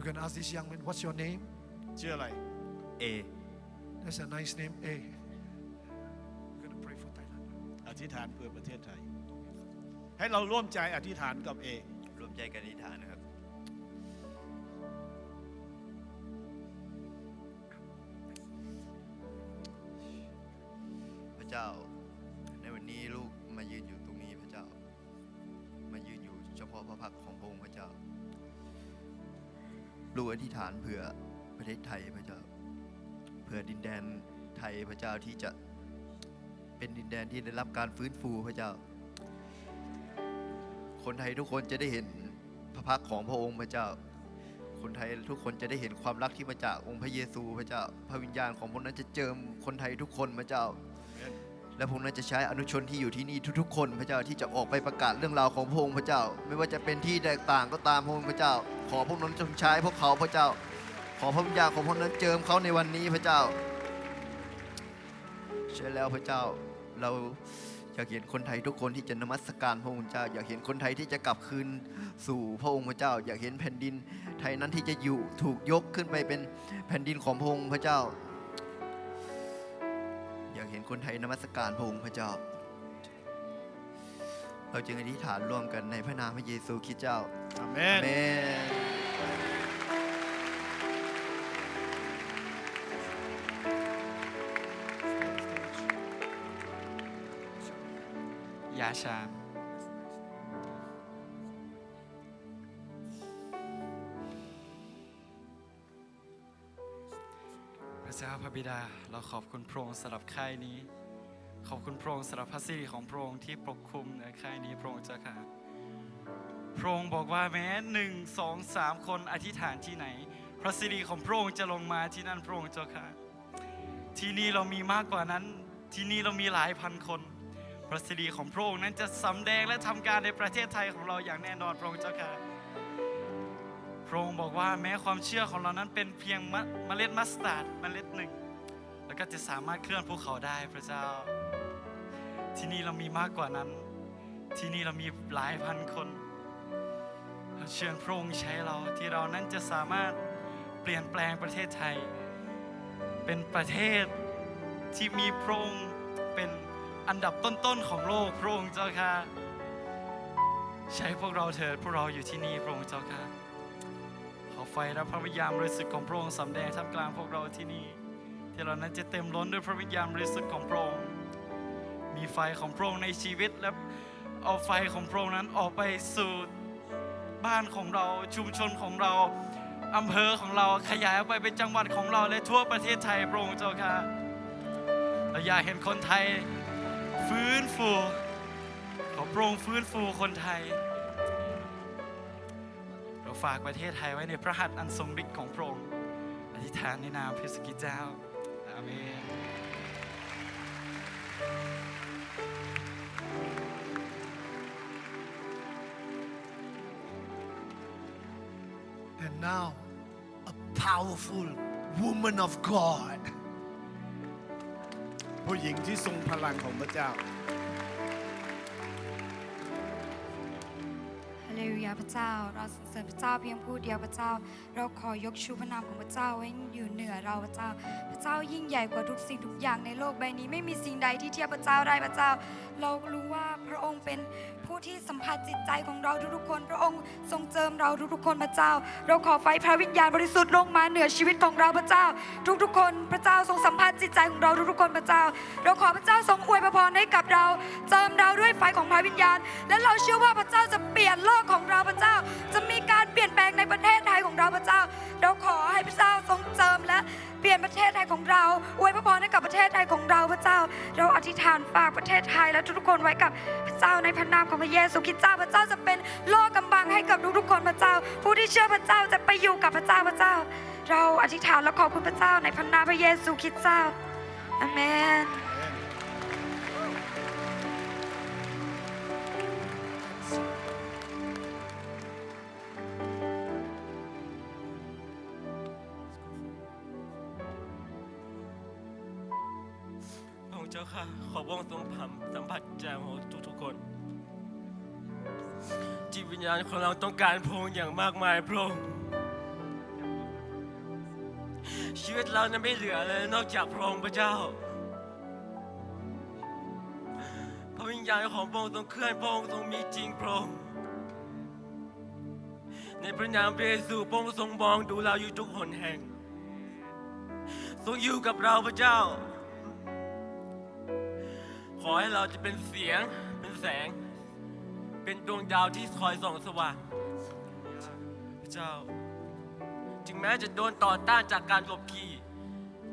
We're going to ask this young man, what's your name? ชื่ออะไรเอ That's a nice name, A. We're going to pray for Thailand. อธิษฐานเพื่อประเทศไทย ให้เราร่วมใจอธิษฐานกับเอรวมใจกันอธิษฐานนะครับ พระเจ้า ในวันนี้ลูกมายืนอยู่ตรงนี้พระเจ้า มายืนอยู่เฉพาะพระพักตร์ของพระองค์พระเจ้า ลูกอธิษฐานเพื่อประเทศไทยพระเจ้าเพื่อดินแดนไทยพระเจ้าที่จะเป็นดินแดนที่ได้รับการฟื้นฟูพระเจ้า คนไทยทุกคนจะได้เห็นพระพักของพระองค์พระเจ้า คนไทยทุกคนจะได้เห็นความรักที่มาจากองค์พระเยซูพระเจ้า พระวิญญาณของพระองค์นั้นจะเจิมคนไทยทุกคนพระเจ้า และพระองค์นั้นจะใช้อนุชนที่อยู่ที่นี่ทุกๆ คนพระเจ้าที่จะออกไปประกาศเรื่องราวของพระองค์พระเจ้า ไม่ว่าจะเป็นที่แตกต่างก็ตามพระองค์พระเจ้า ขอพระองค์นั้นจงใช้พวกเขาพระเจ้า ขอพระวิญญาณของพระองค์นั้นเจิมเขาในวันนี้พระเจ้าใช่แล้วพระเจ้าเราอยากเห็นคนไทยทุกคนที่จะนมัสการพระองค์เจ้า อยากเห็นคนไทยที่จะกลับคืนสู่พระองค์พระเจ้า อยากเห็นแผ่นดินไทยนั้นที่จะอยู่ถูกยกขึ้นไปเป็นแผ่นดินของพระองค์พระเจ้า นคนไทยนมัสการพระองค์พระเจ้า เราจึงอธิษฐานร่วมกันในพระนามพระเยซูคริสต์เจ้าอาเมอานเมนยาชาพ ระเจ้าพระบิดา เราขอบคุณพระองค์สำหรับค่ายนี้ ขอบคุณพระองค์สำหรับพระสิริของพระองค์ที่ปกคลุมในค่ายนี้พระองค์เจ้าค่ะพระองค์บอกว่าแม้หนึ่งสองสามคนอธิษฐานที่ไหน พระสิริของพระองค์จะลงมาที่นั่นพระองค์เจ้าค่ะที่นี่เรามีมากกว่านั้น ที่นี่เรามีหลายพันคน พระสิริของพระองค์นั้นจะสำแดงและทำการในประเทศไทยของเราอย่างแน่นอนพระองค์เจ้าค่ะ พระองค์บอกว่าแม้ความเชื่อของเรานั้นเป็นเพียงมะเมล็ดมัสตาร์ดเมล็ดหนึ่ง แล้วก็จะสามารถเคลื่อนภูเขาได้พระเจ้า ที่นี่เรามีมากกว่านั้น ที่นี่เรามีหลายพันคนเราเชิญพระองค์ใช้เราที่เรานั้นจะสามารถเปลี่ยนแปลงประเทศไทย เป็นประเทศที่มีพระองค์เป็นอันดับต้นๆของโลกพระองค์เจ้าค่ะ ใช้พวกเราเถิดพวกเราอยู่ที่นี่พระองค์เจ้าค่ะ อไฟและพระวิญญาณบริสุทธิ์ของพระองค์สำแดงท่ามกลางพวกเราที่นี่ ที่เรานั้นจะเต็มล้นด้วยพระวิญญาณบริสุทธิ์ของพระองค์ มีไฟของพระองค์ในชีวิตและเอาไฟของพระองค์นั้นออกไปสู่บ้านของเราชุมชนของเราอำเภอของเราขยายออกไปเป็นจังหวัดของเราและทั่วประเทศไทยพระองค์เจ้าค่ะเราอยากเห็นคนไทยฟื้นฟูขอพระองค์ฟื้นฟูคนไทย ฝากประเทศไทยไว้ในพระหัตถ์อันทรงฤทธิ์ของพระองค์อธิษฐานในนามพระสกิจเจ้าอาเมน And now, a powerful woman of God. ผู้หญิงที่ทรงพลังของพระเจ้า พระเจ้า เราสรรเสริญพระเจ้าเพียงผู้เดียวพระเจ้า เราขอยกชูพระนามของพระเจ้าไว้อยู่เหนือเราพระเจ้า พระเจ้ายิ่งใหญ่กว่าทุกสิ่งทุกอย่างในโลกใบนี้ ไม่มีสิ่งใดที่เทียบพระเจ้าได้พระเจ้า เรารู้ว่าพระองค์ เป็นผู้ที่สัมผัสจิตใจของเราทุกๆคน พระองค์ทรงเจิมเราทุกๆคนพระเจ้า เราขอไฟพระวิญญาณบริสุทธิ์ลงมาเหนือชีวิตของเราพระเจ้า ทุกๆ คนพระเจ้าทรงสัมผัสจิตใจของเราทุกๆคนพระเจ้า เราขอพระเจ้าทรงอวยพรให้กับเราเจิมเราด้วยไฟของพระวิญญาณ และเราเชื่อว่าพระเจ้าจะเปลี่ยนโลกของเราพระเจ้า จะมีการเปลี่ยนแปลงในประเทศไทยของเราพระเจ้า เราขอให้พระเจ้าทรงเจิมและเปลี่ยนประเทศไทยของเรา อวยพรให้กับประเทศไทยของเราพระเจ้า เราอธิษฐานฝากประเทศไทยและทุกๆคนไว้กับพระเจ้าในพระนามของพระเยซูคริสต์เจ้าพระเจ้าจะเป็นโลกกำบังให้กับทุกๆคนพระเจ้า ผู้ที่เชื่อพระเจ้าจะไปอยู่กับพระเจ้าพระเจ้า เราอธิษฐานและขอบคุณพระเจ้าในพระนามพระเยซูคริสต์เจ้าอเมน จ้าค่ะ ขอพระองค์ทรงผ่ำสัมผัสใจของทุกๆคน จิตวิญญาณของเราต้องการพระองค์อย่างมากมายพระองค์ชีวิตเรานั้นไม่เหลือเลยนอกจากพระองค์พระเจ้า พระวิญญาณของพระองค์ทรงเคลื่อนพระองค์ทรงมีจริงพระองค์ในพระนามพระเยซูพระองค์ทรงมองดูเราอยู่ทุกหนแห่ง ทรงอยู่กับเราพระเจ้า ขอให้เราจะเป็นเสียง เป็นแสง เป็นดวงดาวที่คอยส่องสว่างพระเจ้า ถึงแม้จะโดนต่อต้านจากการกบขี่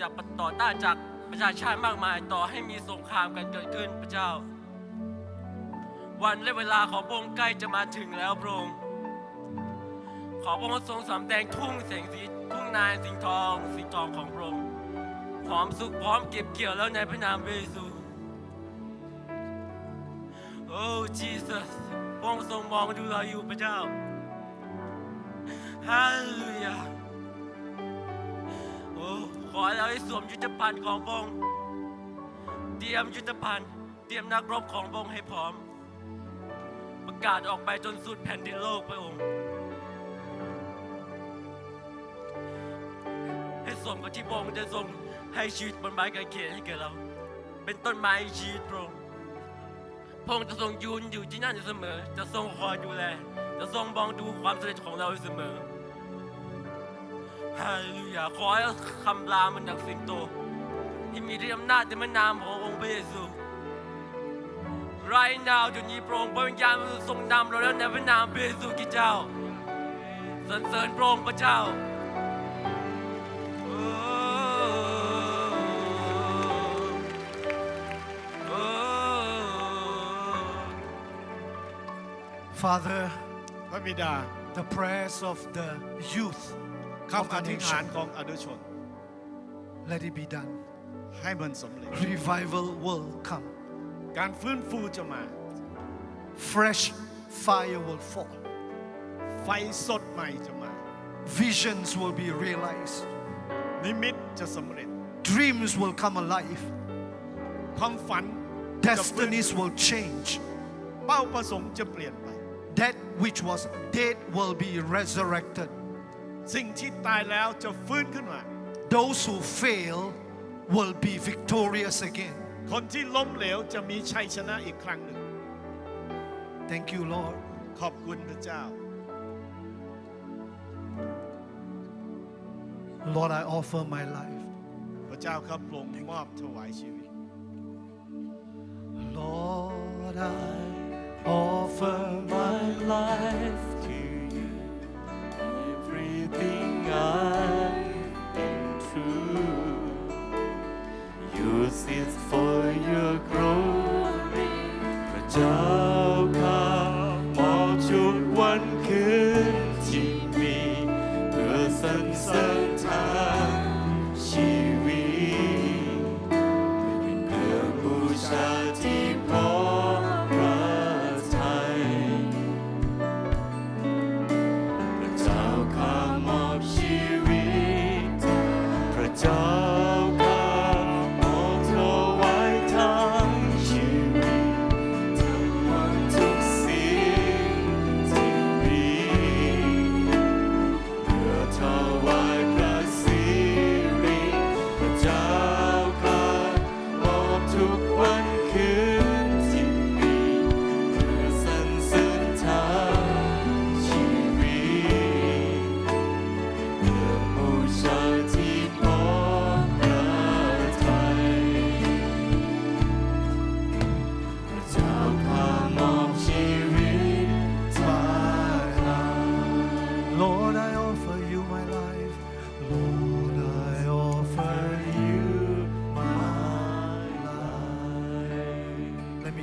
จะต่อต้านจากประชาชาติมากมายต่อให้มีสงครามกันเกิดขึ้นพระเจ้า วันและเวลาของพระองค์ใกล้จะมาถึงแล้วพระองค์ขอพระองค์ทรงสำแดงทุ่งแสงสีทุ่งนายสีทองสีทองของพระองค์พร้อมสุขพร้อมเก็บเกี่ยวแล้วในพระนามพระเยซู โอ้ Jesus พระองค์ทรงมองดูเราอยู่พระเจ้าฮาเลลูยาโอ้ขอเราได้สวมยุทธภัณฑ์ของพระองค์เตรียมยุทธภัณฑ์เตรียมนักรบของพระองค์ให้พร้อม ประกาศออกไปจนสุดแผ่นดินโลกพระองค์ให้สมกับที่พระองค์ได้ทรงให้ชีวิตบนไม้กางเขนให้แก่เรา เป็นต้นไม้ชีวิตพระองค์ พระองค์จะทรงยืนอยู่ที่นั่นอยู่เสมอ จะทรงคอยดูแล จะทรงมองดูความสำเร็จของเราอยู่เสมอฮาเลลูยาขอให้คำลามันดังสิงโตที่มีฤทธิ์อำนาจในพระนามขององค์พระเยซู right now จุดนี้พระองค์พระวิญญาณทรงนำเราแล้วในพระนามพระเยซูคริสต์เจ้าสรรเสริญพระองค์พระเจ้า Father, พระบิดา the prayers of the youth of คำอ our ธิษฐาน nation, ของอนุชน let it be done. ให้มันสำเร็จ Revival will come. การฟื้นฟูจะมา Fresh fire will fall. ไฟสดใหม่จะมา Visions will be realized. นิมิตจะสำเร็จ Dreams will come alive. ความฝัน Destinies will change. เป้าประสงค์จะเปลี่ยนไป That which was dead will be resurrected. สิ่งที่ตายแล้วจะฟื้นขึ้นมา Those who fail will be victorious again. คนที่ล้มเหลวจะมีชัยชนะอีกครั้งหนึ่ง Thank you, Lord. ขอบคุณพระเจ้า Lord, I offer my life. พระเจ้าครับโปรงมอบถวายชีวิต Lord, I offer my life to you. Everything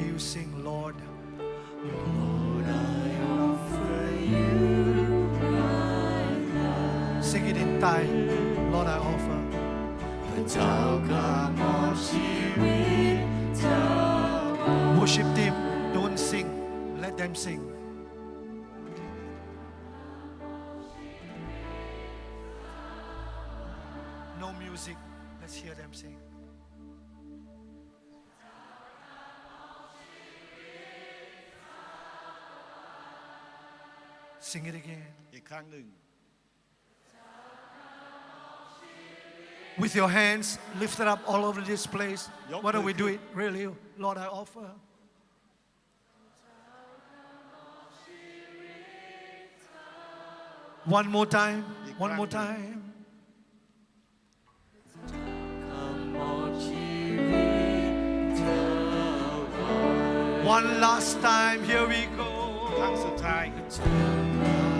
you sing, Lord. Lord, I offer you Sing it in Thai. Lord, I offer. พระเจ้าข้ามอบชีวิตเจ้า Worship team, don't sing. Let them sing. No music. Let's hear them sing. Sing it again. อีกครั้งหนึ่ง with your hands lifted up all over this place. Yok Why don't we do mümkün. it? Really, Lord, I offer. One more time. One more time. มอบชีวิตเธอไว้ One last time. Here we go. ครั้งสุดท้าย